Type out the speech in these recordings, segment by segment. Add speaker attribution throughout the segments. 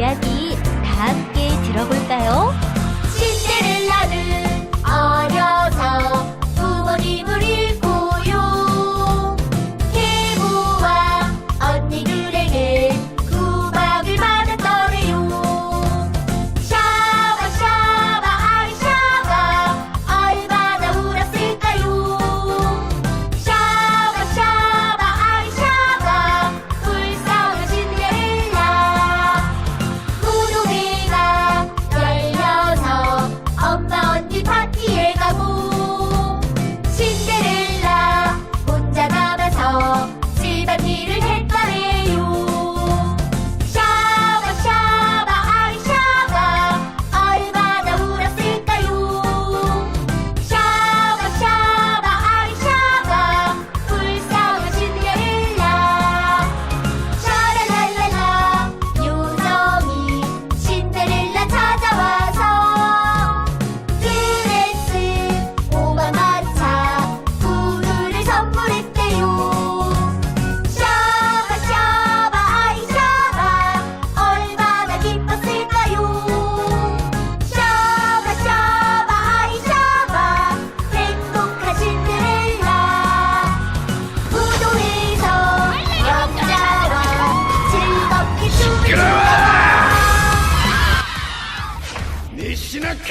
Speaker 1: यदि を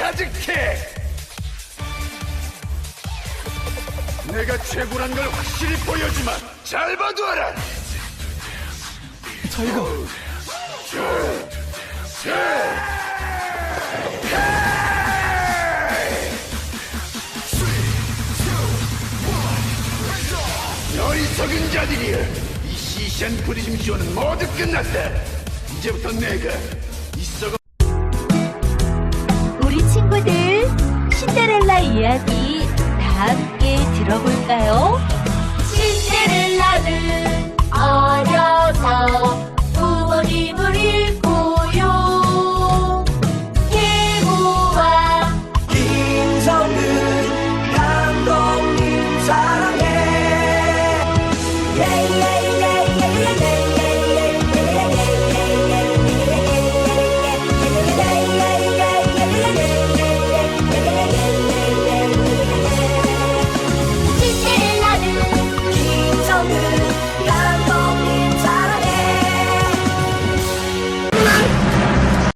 Speaker 1: 카즈킥! 내가 최고란 걸 확실히 보여주마! 잘 봐두어라!
Speaker 2: 자, 이거! 자, 자.
Speaker 1: 어리석은 자들이여! 이 시시한 프리즘쇼는 모두 끝났다! 이제부터 내가 이썩
Speaker 3: 이야기 다 함께 들어볼까요?